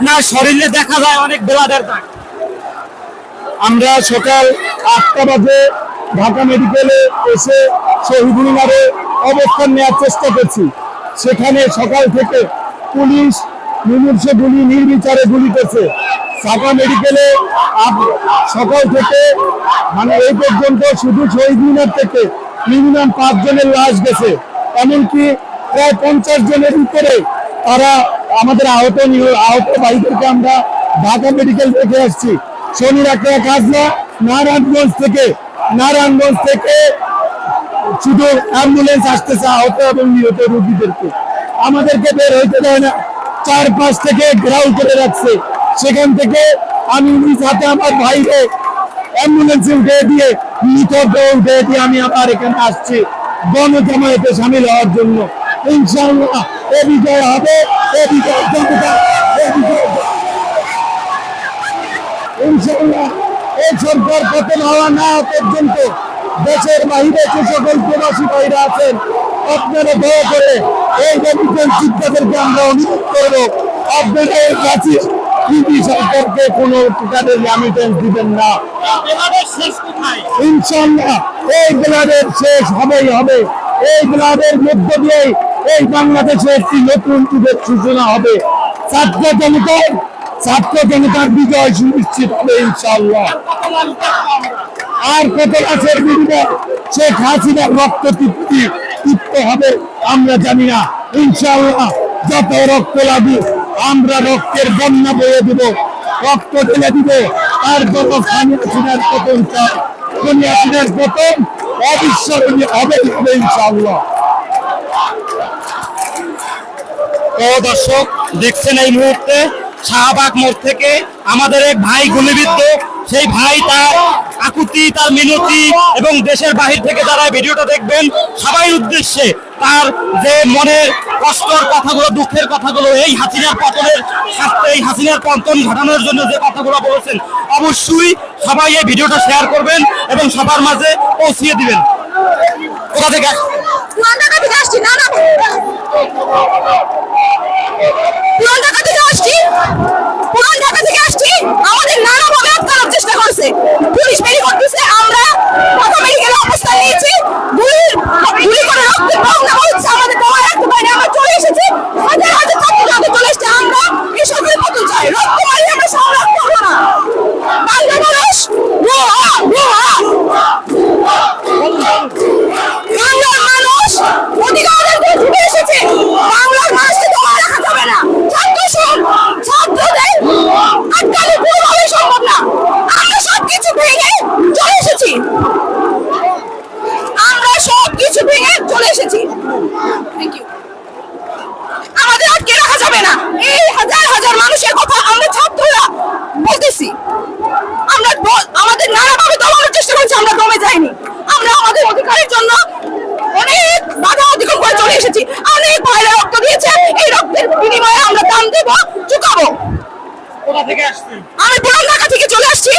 আপনার শরীরে দেখা যায় অনেক ব্লাডের দাগ। আমরা সকাল আটটা বাজে ঢাকা মেডিকেলে এসে শহীদ মিনারে অবস্থান নেওয়ার চেষ্টা করছি। সেখানে সকাল থেকে পুলিশ মুমূর্ষ গুলি নির্বিচারে গুলি করছে। ঢাকা মেডিকেলে সকাল থেকে মানে এই পর্যন্ত শুধু শহীদ মিনার থেকে মিনিমাম পাঁচ জনের লাশ গেছে। এমনকি প্রায় পঞ্চাশ জনের উপরে তারা আমাদের আহত আহত ভাইদেরকে আমরা ঢাকা মেডিকেল থেকে আসছি। শনি একটা কাজ না নারায়ণগঞ্জ থেকে নারায়ণগঞ্জ থেকে শুধু অ্যাম্বুলেন্স আসতেছে আহত এবং নিহত রোগীদেরকে। আমাদেরকে বের হইতে দেয় না চার পাঁচ থেকে ঘেরাও করে রাখছে। সেখান থেকে আমি হাতে আমার ভাইকে অ্যাম্বুলেন্সে উঠে দিয়ে মৃতদেহ উঠে দিয়ে আমি আবার এখানে আসছি। গণজামায়াতে সামিল হওয়ার জন্য। ইনশাআল্লাহ। এ বিজয় হবে এ বিজয় জনতা এ বিজয় এই সরকার পতন হওয়া না পর্যন্ত দেশের বাহিরে যে সকল প্রবাসী ভাইরা আছেন, আপনারা দয়া করে এই নবীন চিন্তাদেরকে আমরা অনুরোধ করব আপনারা এর কাছে ইডি সরকারকে কোনো প্রকারের রেমিটেন্স দিবেন না। শেষ এই ব্লাডের শেষ হবেই হবে, এই ব্লাডের মধ্য দিয়ে এই বাংলাদেশে একটি নতুন যুগের সূচনা হবে। ছাত্র জনতার ছাত্র জনতার বিজয় সুনিশ্চিত হবে কত আমরা আর কত গাছের বিনিময়ে শেখ হাসিনার রক্ত তৃপ্তি তৃপ্ত হবে, আমরা জানি না। ইনশাআল্লাহ যত রক্ত লাগবে, আমরা রক্তের বন্যা বয়ে দিব, রক্ত ঢেলে দিব। আর যত খানি হাসিনার পতন চাই খনি হাসিনার পতন অবিস্মরণীয় হবে হবে তো দর্শক, দেখছেন এই মুহূর্তে শাহবাগ মোড় থেকে আমাদের এক ভাই গুলিবিদ্ধ। সেই ভাই তার আকুতি, তার মিনতি এবং দেশের বাহির থেকে যারা ভিডিওটা দেখবেন, সবাই উদ্দেশ্যে তার যে মনের কষ্টর কথাগুলো, দুঃখের কথাগুলো, এই হাসিনার পতনের এই হাসিনার পতন ঘটানোর জন্য যে কথাগুলো বলেছেন, অবশ্যই সবাই এই ভিডিওটা শেয়ার করবেন এবং সবার মাঝে পৌঁছিয়ে দিবেন। কোথা থেকে Okay. দাম দেব চুকাবো। আমি পুরান ঢাকা থেকে চলে আসছি।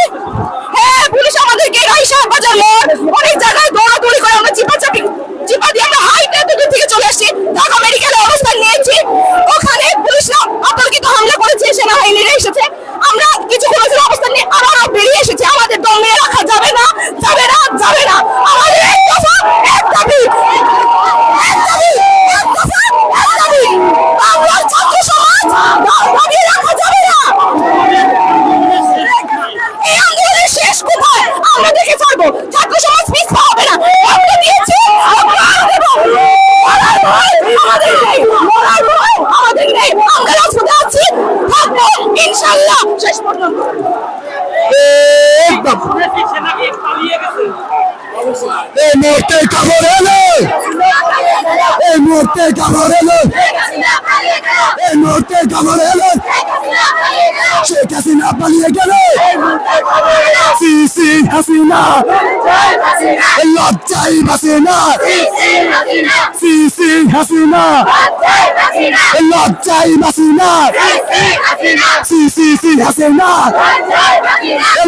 হ্যাঁ পুলিশ আমাদেরকে রাইসা বাজার মোড় অনেক জায়গায় দৌড়াদৌড়ি করে আমরা চিপা চাপি চিপা দিয়ে আমরা হাইটে দূর থেকে চলে আসছি ঢাকা মেডিকেলে অবস্থান নিয়েছি ওখানে পুলিশ না অতর্কিত হামলা করেছে সেনাবাহিনীরা এসেছে আমরা কিছুক্ষণ ওখানে অবস্থান নিয়ে আবারও বেরিয়ে এসেছি আমাদের দমে রাখা যাবে না যাবে না যাবে না আমাদের এক দফা এক দাবি এক দাবি এক দফা এক দাবি বাংলার ছাত্র সমাজ দাবি রাখা যাবে না এই আন্দোলনের শেষ কোথায় আমরা দেখে ছাড়বো ছাত্র সমাজ পিছপা হবে না আমরা দিয়েছি আমরা আর দেব মরার ভয় আমাদের নেই মরার ভয় আমাদের নেই আমরা রাজপথে আছি থাকব ইনশাল্লাহ শেষ পর্যন্ত একদম শুনেছি সেনাকে পালিয়ে গেছে এই মুহূর্তে খবর এলো। এই মুহূর্তে খবর এলো। এই মুহূর্তে খবর এলো। শেখ হাসিনা পালিয়ে গেল। সি সি হাসিনা লজ্জাই হাসিনা সি সি হাসিনা। লজ্জাই হাসিনা সি সি সি হাসিনা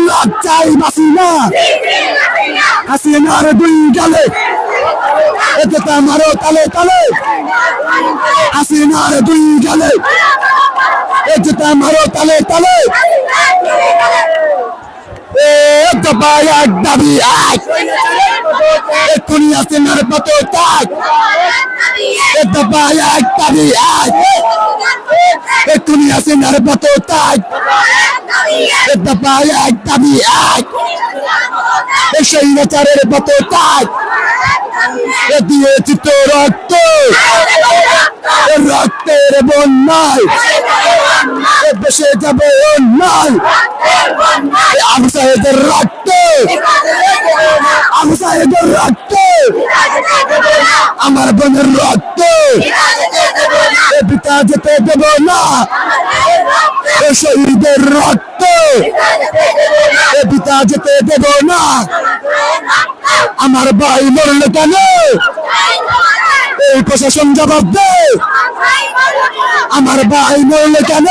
লজ্জাই হাসিনা হাসিনার দুই গালে। এতে তো আমারও তালে তালে। হাসিনার দুই গালে। এতে তো আমারও তালে তালে। দবাই এক দাবি এক এক্ষুনি আছে নার পত তাক দবাই এক দাবি এক এক্ষুনি আছে নার পত তাক এ দবাই এক দাবি, এক। এ স্বৈরাচারের পত তাক এ দিয়েছি তো রক্ত। এ রক্তের আমার বোনের রক্ত। পিতা যেতে দেব না। শহীদের রক্ত। পিতা যেতে দেব না। আমার ভাই মরল কেন? এই প্রশাসন জবাব দে। আমার ভাই মরল কেন?